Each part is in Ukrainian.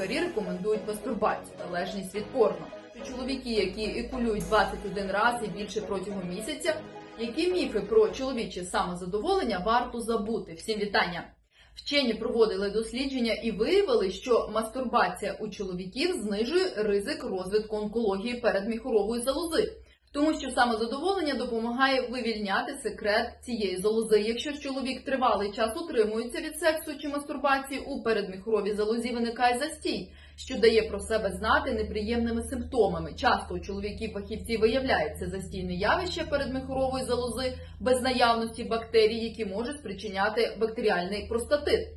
лікарі рекомендують мастурбацію, залежність від порно. Що Чоловіки, які екулюють 21 раз і більше протягом місяця, які міфи про чоловіче самозадоволення варто забути? Всім вітання! Вчені проводили дослідження і виявили, що мастурбація у чоловіків знижує ризик розвитку онкології передміхорової залози. Тому що самозадоволення допомагає вивільняти секрет цієї залози. Якщо ж чоловік тривалий час утримується від сексу чи мастурбації, у передміхоровій залозі виникає застій, що дає про себе знати неприємними симптомами. Часто у чоловіків фахівців виявляється застійне явище передміхорової залози без наявності бактерій, які можуть спричиняти бактеріальний простатит.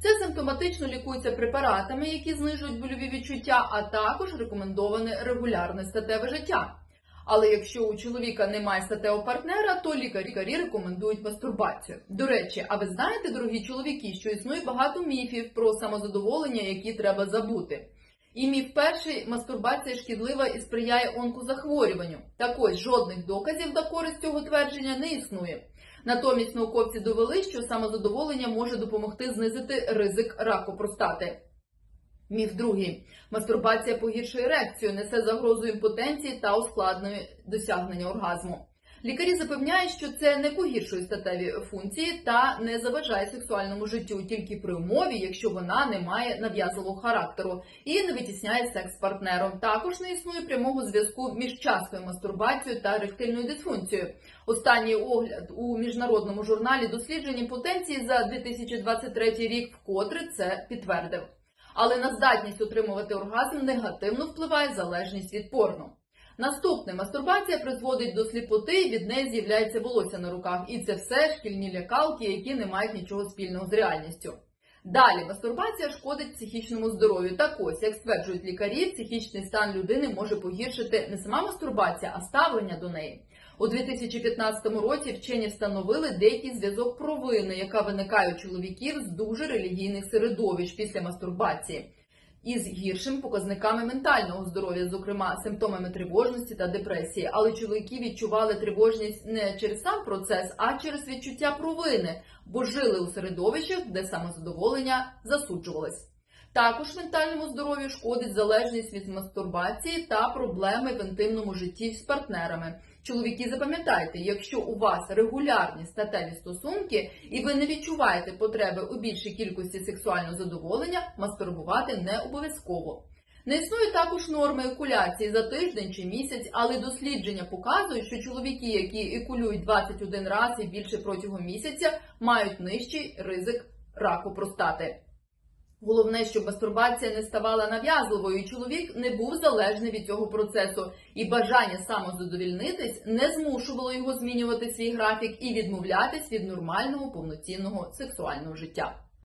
Це симптоматично лікується препаратами, які знижують больові відчуття, а також рекомендоване регулярне статеве життя. Але якщо у чоловіка немає статевого партнера, то лікарі рекомендують мастурбацію. До речі, а ви знаєте, дорогі чоловіки, що існує багато міфів про самозадоволення, які треба забути. І міф перший мастурбація шкідлива і сприяє онкозахворюванню. Так ось жодних доказів на користь цього твердження не існує. Натомість науковці довели, що самозадоволення може допомогти знизити ризик раку простати. Міф другий. Мастурбація погіршує ерекцію, несе загрозу імпотенції та ускладнює досягнення оргазму. Лікарі запевняють, що це не погіршує статеві функції та не заважає сексуальному життю тільки при умові, якщо вона не має нав'язливого характеру і не витісняє секс з партнером. Також не існує прямого зв'язку між частою мастурбацією та ректильною дисфункцією. Останній огляд у міжнародному журналі досліджень імпотенції за 2023 рік вкотре це підтвердив. Але на здатність отримувати оргазм негативно впливає залежність від порно. Наступне мастурбація призводить до сліпоти, від неї з'являється волосся на руках, і це все шкільні лякалки, які не мають нічого спільного з реальністю. Далі мастурбація шкодить психічному здоров'ю. Так ось, як стверджують лікарі, психічний стан людини може погіршити не сама мастурбація, а ставлення до неї. У 2015 році вчені встановили деякий зв'язок провини, яка виникає у чоловіків з дуже релігійних середовищ після мастурбації, із гіршими показниками ментального здоров'я, зокрема симптомами тривожності та депресії. Але чоловіки відчували тривожність не через сам процес, а через відчуття провини, бо жили у середовищах, де самозадоволення засуджувалось. Також ментальному здоров'ю шкодить залежність від мастурбації та проблеми в інтимному житті з партнерами. Чоловіки, запам'ятайте, якщо у вас регулярні статеві стосунки і ви не відчуваєте потреби у більшій кількості сексуального задоволення, мастурбувати не обов'язково. Не існує також норми екуляції за тиждень чи місяць, але дослідження показують, що чоловіки, які екулюють 21 раз і більше протягом місяця, мають нижчий ризик раку простати. Головне, щоб мастурбація не ставала нав'язливою, і чоловік не був залежний від цього процесу, і бажання самозадовільнитись не змушувало його змінювати свій графік і відмовлятись від нормального повноцінного сексуального життя.